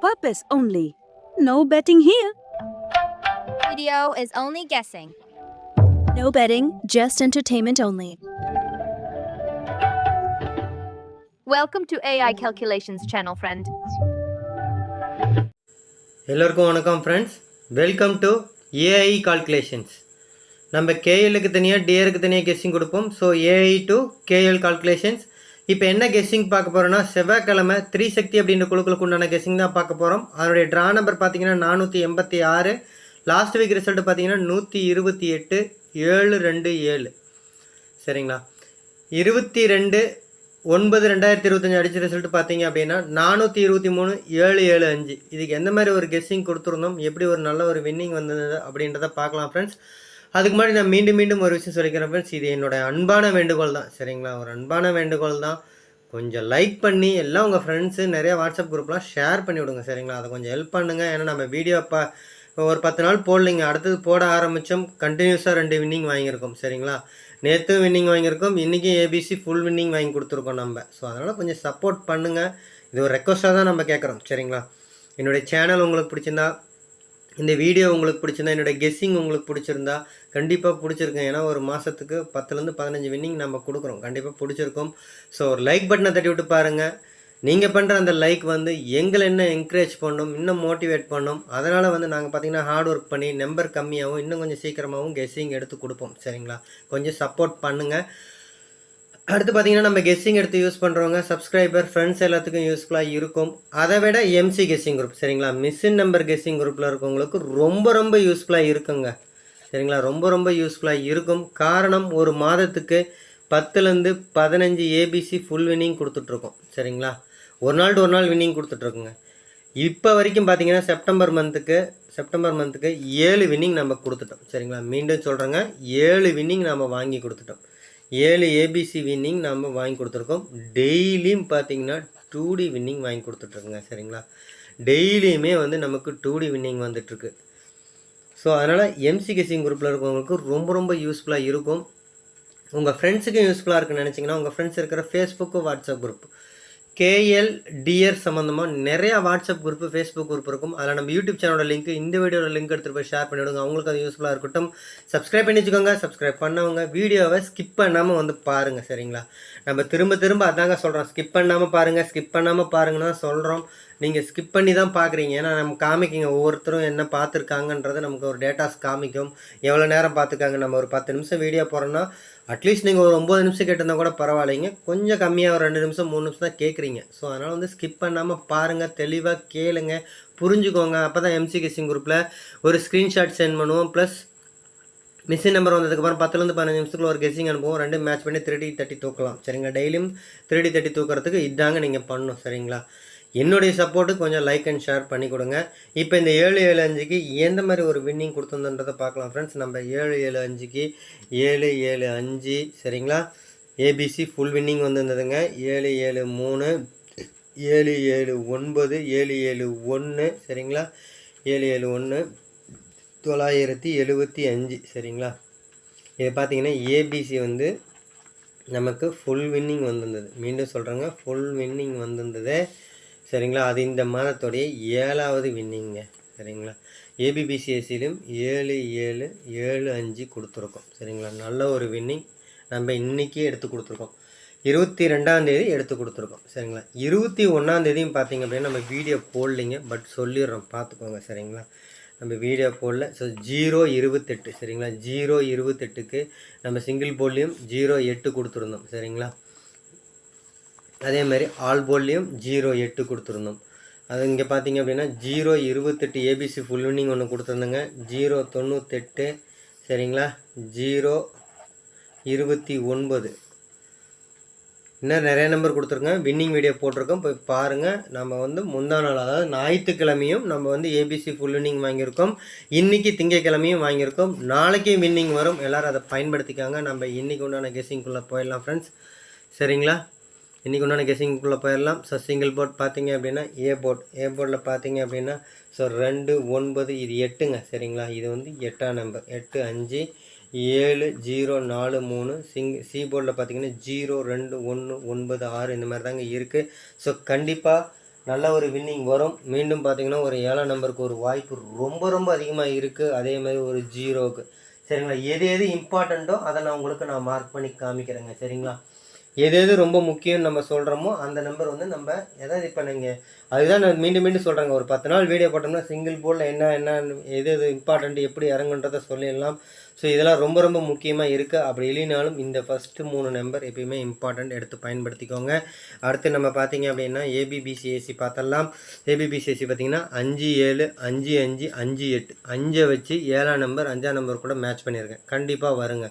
purpose only. No betting here. Video is only guessing. No betting, just entertainment only. Welcome to AI Calculations channel, friend. எல்லோருக்கும் வணக்கம் friends welcome to AI calculations நம்ம கேஎலுக்கு தனியாக டிஆருக்கு தனியாக guessing கொடுப்போம் so AI to KL calculations இப்போ என்ன guessing பார்க்க போகிறோன்னா செவ்வாய்க்கிழமை த்ரீ சக்தி அப்படின்ற குழுக்களுக்கு உண்டான கெஸ்ஸிங் தான் பார்க்க போகிறோம் அதனுடைய ட்ரா நம்பர் பார்த்தீங்கன்னா நானூற்றி எண்பத்தி ஆறு. லாஸ்ட் வீக் ரிசல்ட் பார்த்தீங்கன்னா நூற்றி இருபத்தி எட்டு ஏழு ரெண்டு ஏழு. சரிங்களா? இருபத்தி ரெண்டு ஒன்பது ரெண்டாயிரத்தி இருபத்தஞ்சி அடிச்ச ரிசல்ட் பார்த்தீங்க அப்படின்னா நானூற்றி இருபத்தி மூணு ஏழு ஏழு அஞ்சு. இதுக்கு எந்த மாதிரி ஒரு கெஸ்ஸிங் கொடுத்துருந்தோம்? எப்படி ஒரு நல்ல ஒரு வின்னிங் வந்தது அப்படின்றத பார்க்கலாம் ஃப்ரெண்ட்ஸ் அதுக்கு முன்னாடி நான் மீண்டும் மீண்டும் ஒரு விஷயம் சொல்லிக்கிறேன் ஃப்ரெண்ட்ஸ் இது என்னோடய அன்பான வேண்டுகோள் தான். சரிங்களா? ஒரு அன்பான வேண்டுகோள் தான். கொஞ்சம் லைக் பண்ணி எல்லாம் உங்கள் ஃப்ரெண்ட்ஸு நிறைய வாட்ஸ்அப் குரூப்லாம் ஷேர் பண்ணி விடுங்க சரிங்களா? அதை கொஞ்சம் ஹெல்ப் பண்ணுங்கள் ஏன்னா நம்ம வீடியோ இப்போ ஒரு பத்து நாள் போடலைங்க அடுத்தது போட ஆரம்பித்தோம் கண்டினியூஸாக ரெண்டு வின்னிங் வாங்கியிருக்கோம் சரிங்களா? நேற்று வின்னிங் வாங்கியிருக்கோம் இன்றைக்கும் ஏபிசி ஃபுல் வின்னிங் வாங்கி கொடுத்துருக்கோம் நம்ம. ஸோ அதனால் கொஞ்சம் சப்போர்ட் பண்ணுங்கள் இது ஒரு ரெக்வஸ்ட்டாக தான் நம்ம கேட்குறோம் சரிங்களா? என்னுடைய சேனல் உங்களுக்கு பிடிச்சிருந்தா இந்த வீடியோ உங்களுக்கு பிடிச்சிருந்தா என்னுடைய கெஸ்ஸிங் உங்களுக்கு பிடிச்சிருந்தா கண்டிப்பாக பிடிச்சிருக்கேன் ஏன்னா ஒரு மாதத்துக்கு பத்துலேருந்து பதினஞ்சு வின்னிங் நம்ம கொடுக்குறோம். கண்டிப்பாக பிடிச்சிருக்கும். ஸோ ஒரு லைக் பட்டனை தட்டி விட்டு பாருங்கள் நீங்கள் பண்ணுற அந்த லைக் வந்து எங்களை என்ன என்கரேஜ் பண்ணும் இன்னும் மோட்டிவேட் பண்ணும். அதனால் வந்து நாங்கள் பார்த்தீங்கன்னா ஹார்ட் ஒர்க் பண்ணி நம்பர் கம்மியாகவும் இன்னும் கொஞ்சம் சீக்கிரமாகவும் கெஸ்ஸிங் எடுத்து கொடுப்போம். சரிங்களா? கொஞ்சம் சப்போர்ட் பண்ணுங்கள் அடுத்து பார்த்தீங்கன்னா நம்ம கெஸ்ஸிங் எடுத்து யூஸ் பண்ணுறவங்க சப்ஸ்கிரைபர் ஃப்ரெண்ட்ஸ் எல்லாத்துக்கும் யூஸ்ஃபுல்லாக இருக்கும். அதை விட எம்சி கெஸ்ஸிங் குரூப் சரிங்களா? மிஸ்ஸின் நம்பர் கெஸ்ஸிங் குரூப்பில் இருக்கவங்களுக்கு ரொம்ப ரொம்ப யூஸ்ஃபுல்லாக இருக்குங்க. சரிங்களா? ரொம்ப ரொம்ப யூஸ்ஃபுல்லாக இருக்கும். காரணம் ஒரு மாதத்துக்கு பத்துலேருந்து பதினஞ்சு ஏபிசி ஃபுல் வின்னிங் கொடுத்துட்ருக்கோம். சரிங்களா? ஒரு நாள் ஒரு நாள் வின்னிங் கொடுத்துட்ருக்குங்க. இப்போ வரைக்கும் பார்த்தீங்கன்னா செப்டம்பர் மந்த்துக்கு செப்டம்பர் மந்த்துக்கு ஏழு வின்னிங் நம்ம கொடுத்துட்டோம். சரிங்களா? மீண்டும் சொல்கிறேங்க ஏழு வின்னிங் நம்ம வாங்கி கொடுத்துட்டோம். ஏழு ஏபிசி வின்னிங் நம்ம வாங்கி கொடுத்துருக்கோம். டெய்லியும் பார்த்தீங்கன்னா டூ டி வின்னிங் வாங்கி கொடுத்துட்ருக்குங்க சரிங்களா? டெய்லியுமே வந்து நமக்கு டூ டி வின்னிங் வந்துட்டுருக்கு ஸோ அதனால் எம்சிகேசிங் குரூப்பில் இருக்கவங்களுக்கு ரொம்ப ரொம்ப யூஸ்ஃபுல்லாக இருக்கும். உங்கள் ஃப்ரெண்ட்ஸுக்கும் யூஸ்ஃபுல்லாக இருக்குன்னு நினச்சிங்கன்னா உங்கள் ஃப்ரெண்ட்ஸ் இருக்கிற Facebook WhatsApp group KL DR சம்மந்தமாக நிறையா வாட்ஸ்அப் குரூப்பு ஃபேஸ்புக் குரூப் இருக்கும். அதில் நம்ம யூடியூப் சேனலோட லிங்க் இந்த வீடியோட லிங்க் எடுத்துகிட்டு போய் ஷேர் பண்ணிவிடுங்க அவங்களுக்கு அது யூஸ்ஃபுல்லாக இருக்கட்டும். சப்ஸ்கிரைப் பண்ணி வச்சுக்கோங்க. சப்ஸ்கிரைப் பண்ணவங்க வீடியோவை ஸ்கிப் பண்ணாமல் வந்து பாருங்கள் சரிங்களா? நம்ம திரும்ப திரும்ப அதாங்க சொல்கிறோம் ஸ்கிப் பண்ணாமல் பாருங்கள் ஸ்கிப் பண்ணாமல் பாருங்கன்னு தான் சொல்கிறோம் நீங்கள் ஸ்கிப் பண்ணி தான் பார்க்குறீங்க ஏன்னா நம்ம காமிக்கிங்க. ஒவ்வொருத்தரும் என்ன பார்த்துருக்காங்கன்றது நமக்கு ஒரு டேட்டாஸ் காமிக்கும். எவ்வளோ நேரம் பார்த்துருக்காங்க? நம்ம ஒரு பத்து நிமிஷம் வீடியோ போகிறோன்னா அட்லீஸ்ட் நீங்கள் ஒரு ஒம்பது நிமிஷம் கேட்டிருந்தா கூட பரவாயில்லைங்க. கொஞ்சம் கம்மியாக ஒரு ரெண்டு நிமிஷம் மூணு நிமிஷம் தான் கேட்குறீங்க ஸோ அதனால் வந்து ஸ்கிப் பண்ணாமல் பாருங்கள் தெளிவாக கேளுங்க. புரிஞ்சுக்கோங்க. அப்போ தான் எம்சி கிசிங் குரூப்பில் ஒரு ஸ்க்ரீன்ஷாட் சென்ட் பண்ணுவோம். ப்ளஸ் மிஷின் நம்பர் வந்ததுக்கப்புறம் பத்துலேருந்து பதினஞ்சு நிமிஷத்துக்குள்ள ஒரு கெஸிங் அனுப்புவோம். ரெண்டு மேட்ச் பண்ணி த்ரீ தட்டி தூக்கலாம். சரிங்களா? டெய்லியும் த்ரீ தட்டி தூக்கிறதுக்கு இதாங்க நீங்கள் பண்ணணும் சரிங்களா? என்னுடைய சப்போர்ட்டு கொஞ்சம் லைக் அண்ட் ஷேர் பண்ணி கொடுங்க. இப்போ இந்த ஏழு ஏழு அஞ்சுக்கு எந்த மாதிரி ஒரு வின்னிங் கொடுத்துருந்தன்றதை பார்க்கலாம் ஃப்ரெண்ட்ஸ் நம்ம ஏழு ஏழு அஞ்சுக்கு ஏழு ஏழு அஞ்சு சரிங்களா? ஏபிசி ஃபுல் வின்னிங் வந்திருந்ததுங்க. ஏழு ஏழு மூணு ஏழு ஏழு ஒன்பது ஏழு ஏழு ஒன்று சரிங்களா? ஏழு ஏழு ஒன்று தொள்ளாயிரத்தி எழுபத்தி அஞ்சு சரிங்களா? இது பார்த்தீங்கன்னா ஏபிசி வந்து நமக்கு ஃபுல் வின்னிங் வந்திருந்தது. மீண்டும் சொல்கிறேங்க ஃபுல் வின்னிங் வந்திருந்தது. சரிங்களா? அது இந்த மாதத்துடைய ஏழாவது வின்னிங்க. சரிங்களா? ஏபிபிசிஎஸ்சிலும் ஏழு ஏழு ஏழு அஞ்சு கொடுத்துருக்கோம். சரிங்களா? நல்ல ஒரு வின்னிங் நம்ம இன்றைக்கே எடுத்து கொடுத்துருக்கோம். இருபத்தி ரெண்டாந்தேதி எடுத்து கொடுத்துருக்கோம். சரிங்களா? இருபத்தி ஒன்றாந்தேதியும் பார்த்தீங்க அப்படின்னா நம்ம வீடியோ போடலிங்க. பட் சொல்லிடுறோம். பார்த்துக்கோங்க. சரிங்களா? நம்ம வீடியோ போடல. ஸோ ஜீரோ இருபத்தெட்டு. சரிங்களா? ஜீரோ இருபத்தெட்டுக்கு நம்ம சிங்கிள் போல்லையும் ஜீரோ எட்டு கொடுத்துருந்தோம். சரிங்களா? அதே மாதிரி ஆல் போல்லையும் ஜீரோ எட்டு கொடுத்துருந்தோம். அது இங்கே பார்த்தீங்க அப்படின்னா ஜீரோ இருபத்தெட்டு ஏபிசி ஃபுல் வின்னிங் ஒன்று கொடுத்துருந்தோங்க. ஜீரோ தொண்ணூத்தெட்டு சரிங்களா? ஜீரோ இருபத்தி ஒன்பது. இன்னும் நிறைய நம்பர் கொடுத்துருங்க வின்னிங் வீடியோ போட்டிருக்கோம். போய் பாருங்கள் நம்ம வந்து முந்தா நாள் அதாவது ஞாயிற்றுக்கிழமையும் நம்ம வந்து ஏபிசி ஃபுல் வின்னிங் வாங்கியிருக்கோம். இன்றைக்கி திங்கக்கிழமையும் வாங்கியிருக்கோம். நாளைக்கே வின்னிங் வரும். எல்லோரும் அதை பயன்படுத்திக்காங்க. நம்ம இன்றைக்கி உண்டான கெஸ்ஸிங்குள்ளே போயிடலாம் ஃப்ரெண்ட்ஸ் சரிங்களா? இன்றைக்கி உண்டான கெஸிங்குள்ளே போயிடலாம். ஸோ சிங்கிள் போர்ட் பார்த்தீங்க அப்படின்னா ஏ போர்ட் ஏ போர்டில் பார்த்தீங்க அப்படின்னா ஸோ ரெண்டு ஒன்பது இது எட்டுங்க சரிங்களா? இது வந்து எட்டாம் நம்பர் எட்டு அஞ்சு ஏழு ஜீரோ நாலு மூணு சிங் சி போர்டில் பார்த்தீங்கன்னா ஜீரோ ரெண்டு ஒன்று ஒன்பது ஆறு இந்த மாதிரி தாங்க இருக்குது ஸோ கண்டிப்பாக நல்ல ஒரு வின்னிங் வரும். மீண்டும் பார்த்தீங்கன்னா ஒரு ஏழாம் நம்பருக்கு ஒரு வாய்ப்பு ரொம்ப ரொம்ப அதிகமாக இருக்குது அதே மாதிரி ஒரு ஜீரோவுக்கு. சரிங்களா? எது எது இம்பார்ட்டண்ட்டோ அதை நான் உங்களுக்கு நான் மார்க் பண்ணி காமிக்கிறேங்க. சரிங்களா? எது எது ரொம்ப முக்கியம்னு நம்ம சொல்கிறோமோ அந்த நம்பர் வந்து நம்ம எதாவது இப்போ நீங்கள் அதுதான் நான் மீண்டும் மீண்டும் சொல்கிறாங்க ஒரு பத்து நாள் வீடியோ போட்டோம்னா சிங்கிள் போர்டில் என்ன என்ன எது எது இம்பார்ட்டண்ட் எப்படி இறங்குன்றதை சொல்லிடலாம். ஸோ இதெல்லாம் ரொம்ப ரொம்ப முக்கியமாக இருக்குது அப்படி இல்லைனாலும் இந்த ஃபஸ்ட்டு மூணு நம்பர் எப்பயுமே இம்பார்ட்டண்ட் எடுத்து பயன்படுத்திக்கோங்க. அடுத்து நம்ம பார்த்தீங்க அப்படின்னா ஏபிபிசிஎஸ்சி பார்த்தலாம் ஏபிபிசிஎஸ்சி பார்த்தீங்கன்னா அஞ்சு ஏழு அஞ்சு அஞ்சு அஞ்சு எட்டு. அஞ்சை வச்சு ஏழாம் நம்பர் அஞ்சாம் நம்பர் கூட மேட்ச் பண்ணியிருக்கேன் கண்டிப்பாக வருங்க.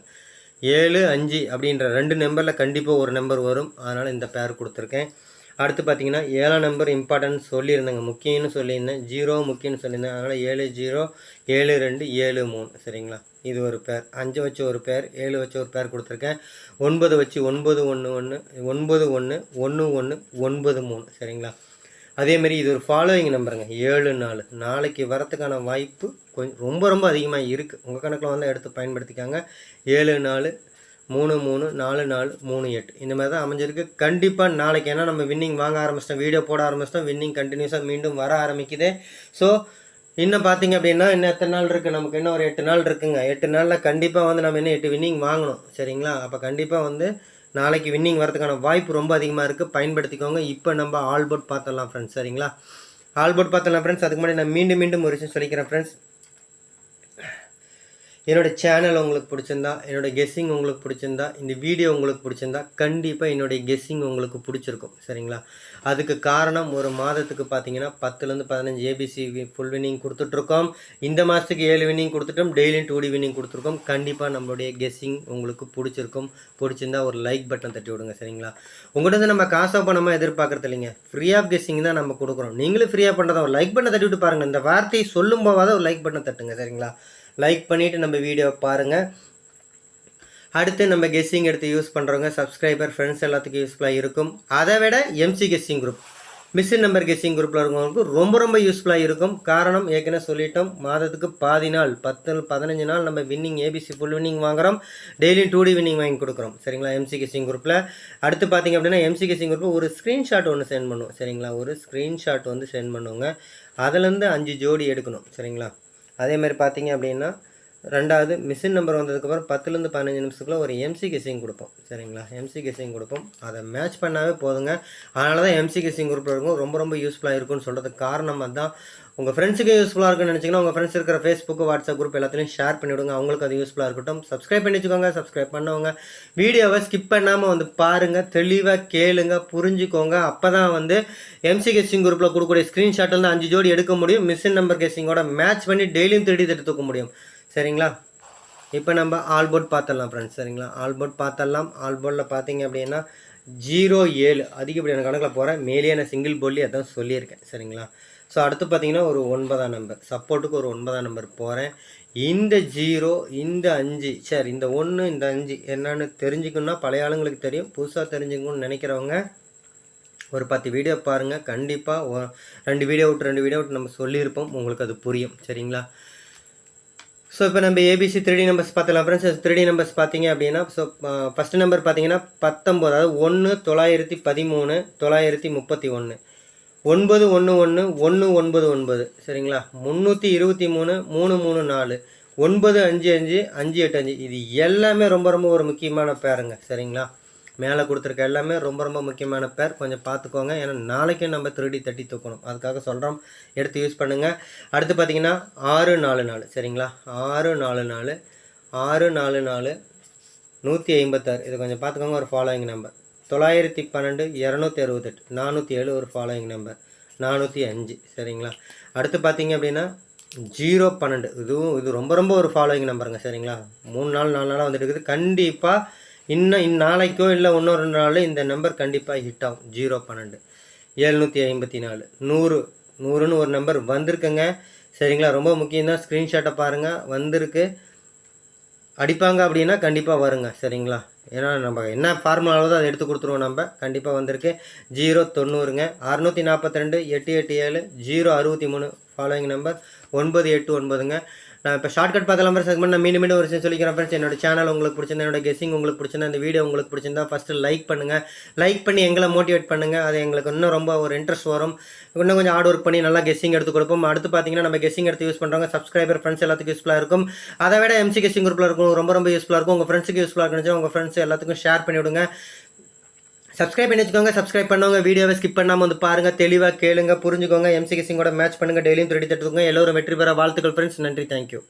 ஏழு அஞ்சு அப்படின்ற ரெண்டு நம்பரில் கண்டிப்பாக ஒரு நம்பர் வரும். அதனால் இந்த பேர் கொடுத்துருக்கேன். அடுத்து பார்த்தீங்கன்னா ஏழாம் நம்பர் இம்பார்ட்டன்ட் சொல்லியிருந்தேங்க. முக்கியம்னு சொல்லியிருந்தேன். ஜீரோ முக்கியம்னு சொல்லியிருந்தேன். அதனால் ஏழு ஜீரோ ஏழு ரெண்டு ஏழு மூணு. சரிங்களா? இது ஒரு பேர் அஞ்சு வச்சு ஒரு பேர் ஏழு வச்சு ஒரு பேர் கொடுத்துருக்கேன். ஒன்பது வச்சு ஒன்பது ஒன்று ஒன்று ஒன்பது ஒன்று ஒன்று ஒன்று ஒன்பது மூணு. சரிங்களா? அதேமாரி இது ஒரு ஃபாலோவிங் நம்பருங்க ஏழு நாலு. நாளைக்கு வரத்துக்கான வாய்ப்பு கொஞ்சம் ரொம்ப ரொம்ப அதிகமாக இருக்குது உங்கள் கணக்கில் வந்து எடுத்து பயன்படுத்திக்காங்க. ஏழு நாலு மூணு மூணு நாலு நாலு மூணு எட்டு. இந்த மாதிரி தான் அமைஞ்சிருக்கு. கண்டிப்பாக நாளைக்கு ஏன்னா நம்ம வின்னிங் வாங்க ஆரம்பிச்சிட்டோம். வீடியோ போட ஆரம்பிச்சிட்டோம். வின்னிங் கண்டினியூஸாக மீண்டும் வர ஆரம்பிக்குது. ஸோ இன்னும் பார்த்தீங்க அப்படின்னா இன்னும் எத்தனை நாள் இருக்குது நமக்கு இன்னும் ஒரு எட்டு நாள் இருக்குங்க. எட்டு நாளில் கண்டிப்பாக வந்து நம்ம இன்னும் எட்டு வின்னிங் வாங்கணும். சரிங்களா? அப்போ கண்டிப்பாக வந்து நாளைக்கு வின்னிங் வரதுக்கான வாய்ப்பு ரொம்ப அதிகமாக இருக்குது பயன்படுத்திக்கோங்க. இப்போ நம்ம ஆல்போர்ட் பார்த்துடலாம் ஃப்ரெண்ட்ஸ் சரிங்களா? ஆல்போர்ட் பார்த்துடலாம் ஃப்ரெண்ட்ஸ் அதுக்கு முன்னாடி நான் மீண்டும் மீண்டும் ஒரு விஷயம் சொல்லிக்கிறேன் ஃப்ரெண்ட்ஸ் என்னோடய சேனல் உங்களுக்கு பிடிச்சிருந்தா என்னோடய கெஸ்ஸிங் உங்களுக்கு பிடிச்சிருந்தா இந்த வீடியோ உங்களுக்கு பிடிச்சிருந்தா கண்டிப்பாக என்னுடைய கெஸ்ஸிங் உங்களுக்கு பிடிச்சிருக்கும். சரிங்களா? அதுக்கு காரணம் ஒரு மாதத்துக்கு பார்த்தீங்கன்னா பத்துலேருந்து பதினஞ்சு ஏபிசி ஃபுல் வின்னிங் கொடுத்துட்ருக்கோம். இந்த மாதத்துக்கு ஏழு வின்னிங் கொடுத்துட்டோம். டெய்லியும் டூ டி வின்னிங் கொடுத்துருக்கோம். கண்டிப்பாக நம்மளுடைய கெஸ்ஸிங் உங்களுக்கு பிடிச்சிருக்கும். பிடிச்சிருந்தா ஒரு லைக் பட்டன் தட்டி விடுங்க. சரிங்களா? உங்கள்கிட்ட நம்ம காசோ பணமாக எதிர்பார்க்குறது இல்லைங்க. ஃப்ரீ ஆஃப் கெஸ்ஸிங் தான் நம்ம கொடுக்குறோம். நீங்களும் ஃப்ரீயாக பண்ணுறதா ஒரு லைக் பட்டனை தட்டி விட்டு பாருங்கள் இந்த வார்த்தையை சொல்லும் போவாத ஒரு லைக் பட்டன் தட்டுங்க. சரிங்களா? லைக் பண்ணிவிட்டு நம்ம வீடியோவை பாருங்கள் அடுத்து நம்ம கெஸ்ஸிங் எடுத்து யூஸ் பண்ணுறவங்க சப்ஸ்கிரைபர் ஃப்ரெண்ட்ஸ் எல்லாத்துக்கும் யூஸ்ஃபுல்லாக இருக்கும். அதை விட MC guessing group machine number guessing குரூப்பில் இருக்கவங்களுக்கு ரொம்ப ரொம்ப யூஸ்ஃபுல்லாக இருக்கும். காரணம் ஏற்கனவே சொல்லிட்டோம். மாதத்துக்கு பாதி நாள் பத்து பதினஞ்சு நாள் நம்ம வின்னிங் ஏபிசி ஃபுல் வின்னிங் வாங்குறோம். டெய்லியும் டூ டி வின்னிங் வாங்கி கொடுக்குறோம். சரிங்களா? எம்சி கெஸ்ஸிங் குரூப்பில் அடுத்து பார்த்தீங்க அப்படின்னா எம்சி கெஸ்ஸிங் குரூப்பில் ஒரு ஸ்க்ரீன்ஷாட் ஒன்று சென்ட் பண்ணுவோம். சரிங்களா? ஒரு ஸ்க்ரீன்ஷாட் வந்து சென்ட் பண்ணுவோங்க. அதுலேருந்து அஞ்சு ஜோடி எடுக்கணும். சரிங்களா? அதே மாதிரி பார்த்தீங்க அப்படின்னா ரெண்டாவது மிஷின் நம்பர் வந்ததுக்கப்புறம் பத்துலேருந்து பதினஞ்சு நிமிஷத்துக்குள்ள ஒரு எம்சி கெஸிங் கொடுப்போம். சரிங்களா? எம்சி கெஸிங் கொடுப்போம். அதை மேட்ச் பண்ணாவே போதுங்க. அதனால தான் எம்சி கெஸிங் குரூப்பில் இருக்கும். ரொம்ப ரொம்ப யூஸ்ஃபுல்லாக இருக்கும்னு சொல்கிறதுக்கு காரணம் அதுதான் உங்கள் ஃப்ரெண்ட்ஸுக்கு யூஸ்ஃபுல்லாக இருக்குன்னு நினச்சிங்கன்னா உங்கள் ஃப்ரெண்ட்ஸ் இருக்கிற ஃபேஸ்புக் வாட்ஸ்அப் குரூப் எல்லாத்துலையும் ஷேர் பண்ணிவிடுங்க. அவங்களுக்கு அது யூஸ்ஃபுல்லாக இருக்கட்டும். சப்ஸ்கிரைப் பண்ணி வச்சுக்கோங்க. சப்ஸ்கிரைப் பண்ணவங்க வீடியோவை ஸ்கிப் பண்ணாமல் வந்து பாருங்கள் தெளிவாக கேளுங்க. புரிஞ்சுக்கோங்க. அப்போ தான் வந்து எம்சி கெஸ்டிங் குரூப்பில் கொடுக்கக்கூடிய ஸ்க்ரீன்ஷாட்டில் அஞ்சு ஜோடி எடுக்க முடியும். மிஷின் நம்பர் கெஸ்டிங்கோட மேட்ச் பண்ணி டெய்லியும் தேடி தட்டு தூக்க முடியும். சரிங்களா? இப்போ நம்ம ஆல்போர்ட் பார்த்துடலாம் ஃப்ரெண்ட்ஸ் சரிங்களா? ஆல்போர்ட் பார்த்துடலாம். ஆல்போர்டில் பார்த்தீங்க அப்படின்னா ஜீரோ ஏழு. அதிகப்படியான கணக்கில் போகிறேன் மேலேயே நான் சிங்கிள் போர்ட்லேயே அதான் சொல்லியிருக்கேன். சரிங்களா? ஸோ அடுத்து பார்த்தீங்கன்னா ஒரு ஒன்பதாம் நம்பர் சப்போர்ட்டுக்கு ஒரு ஒன்பதாம் நம்பர் போகிறேன் இந்த ஜீரோ இந்த அஞ்சு சரி இந்த ஒன்று இந்த அஞ்சு என்னன்னு தெரிஞ்சுக்கணுன்னா பழைய ஆளுங்களுக்கு தெரியும். புதுசாக தெரிஞ்சுக்கணும்னு நினைக்கிறவங்க ஒரு பத்து வீடியோ பாருங்கள் கண்டிப்பாக ரெண்டு வீடியோ விட்டு ரெண்டு வீடியோ விட்டு நம்ம சொல்லியிருப்போம். உங்களுக்கு அது புரியும். சரிங்களா? ஸோ இப்போ நம்ம ஏபிசி த்ரீ நம்பர்ஸ் பார்த்துலாம் ஃப்ரெண்ட்ஸ் த்ரீ நம்பர்ஸ் பார்த்தீங்க அப்படின்னா ஸோ ஃபஸ்ட்டு நம்பர் பார்த்தீங்கன்னா பத்தொம்போது அதாவது ஒன்று தொள்ளாயிரத்தி பதிமூணு தொள்ளாயிரத்தி முப்பத்தி ஒன்று ஒன்பது ஒன்று ஒன்று ஒன்று ஒன்பது ஒன்பது. சரிங்களா? முந்நூற்றி இருபத்தி மூணு மூணு மூணு நாலு. ஒன்பது அஞ்சு அஞ்சு அஞ்சு எட்டு அஞ்சு. இது எல்லாமே ரொம்ப ரொம்ப ஒரு முக்கியமான பேருங்க சரிங்களா? மேலே கொடுத்துருக்க எல்லாமே ரொம்ப ரொம்ப முக்கியமான பேர். கொஞ்சம் பார்த்துக்கோங்க. ஏன்னா நாளைக்கே நம்ம திருடி தட்டி தூக்கணும். அதுக்காக சொல்கிறோம் எடுத்து யூஸ் பண்ணுங்கள் அடுத்து பார்த்தீங்கன்னா ஆறு நாலு நாலு. சரிங்களா? ஆறு நாலு நாலு. ஆறு நாலு நாலு. நூற்றி ஐம்பத்தாறு. இது கொஞ்சம் பார்த்துக்கோங்க. ஒரு ஃபாலோயிங் நம்பர் தொள்ளாயிரத்தி பன்னெண்டு இரநூத்தி அறுபத்தெட்டு. நானூற்றி ஏழு ஒரு ஃபாலோயிங் நம்பர் நானூற்றி அஞ்சு. சரிங்களா? அடுத்து பார்த்தீங்க அப்படின்னா ஜீரோ பன்னெண்டு. இதுவும் இது ரொம்ப ரொம்ப ஒரு ஃபாலோயிங் நம்பருங்க சரிங்களா? மூணு நாள் நாலு நாளாக வந்துட்டு இருக்குது. கண்டிப்பாக இன்னும் இன் நாளைக்கோ இல்லை இன்னொரு நாளோ இந்த நம்பர் கண்டிப்பாக ஹிட் ஆகும். ஜீரோ பன்னெண்டு. ஏழ்நூற்றி ஐம்பத்தி நாலு நூறு. நூறுன்னு ஒரு நம்பர் வந்திருக்குங்க. சரிங்களா? ரொம்ப முக்கியம் தான் ஸ்க்ரீன்ஷாட்டை பாருங்கள் வந்திருக்கு. அடிப்பாங்க அப்படின்னா கண்டிப்பாக வருங்க. சரிங்களா? ஏன்னா நம்ம என்ன ஃபார்முலாவோ அதை எடுத்து கொடுத்துருவோம் நம்ம. கண்டிப்பாக வந்திருக்கு. ஜீரோ தொண்ணூறுங்க. அறுநூற்றி நாற்பத்தி ரெண்டு எட்டு எட்டு ஏழு ஜீரோ அறுபத்தி மூணு. ஃபாலோயிங் நம்பர் ஒன்பது எட்டு ஒன்பதுங்க. நான் இப்போ ஷார்ட்கட் பார்க்கலாம் செக்மெண்ட் நான் மீண்டும் மீண்டும் ஒரு விஷயம் சொல்லிக்கிறேன் ஃப்ரெண்ட்ஸ் என்னோட சேனல் உங்களுக்கு பிடிச்சிருந்தா என்னோட கெஸிங் உங்களுக்கு பிடிச்சிருந்தா இந்த வீடியோ உங்களுக்கு பிடிச்சிருந்தா ஃபஸ்ட்டு லைக் பண்ணுங்கள் லைக் பண்ணி எங்களை மோட்டிவேட் பண்ணுங்கள் அது எங்களுக்கு இன்னும் ரொம்ப ஒரு இன்ட்ரெஸ்ட் வரும். இன்னும் கொஞ்சம் ஹார்ட் ஒர்க் பண்ணி நல்லா கெஸ்ஸிங் எடுத்து கொடுப்போம். அடுத்து பார்த்தீங்கன்னா நம்ம கெஸ்ஸிங் எடுத்து யூஸ் பண்ணுறவங்க சப்ஸ்கிரைபர் ஃப்ரெண்ட்ஸ் எல்லாத்துக்கும் யூஸ்ஃபுல்லாக இருக்கும். அதை விட எம்சி கெஸ்ஸிங் குரூப்பில் இருக்கும் ரொம்ப ரொம்ப யூஸ்ஃபுல்லாக இருக்கும். உங்கள் ஃப்ரெண்ட்ஸுக்கு யூஸ்ஃபுல்லாக இருந்துச்சு உங்கள் ஃப்ரெண்ட்ஸ் எல்லாத்துக்கும் ஷேர் பண்ணிவிடுங்க. சப்ஸ்கிரைப் பண்ணி வச்சுக்கோங்க சப்ஸ்கிரைப் பண்ணவங்க வீடியோவை ஸ்கிப் பண்ணாமல் வந்து பாருங்கள் தெளிவாக கேளுங்க புரிஞ்சுக்கோங்க. எம்சி கெஸ்ஸிங்கோட மேட்ச் பண்ணுங்கள் டெய்லியும் திருடி தட்டுக்கோங்க எல்லோரும் வெற்றி பெற வாழ்த்துக்கள் ஃப்ரெண்ட்ஸ் நன்றி தேங்க்யூ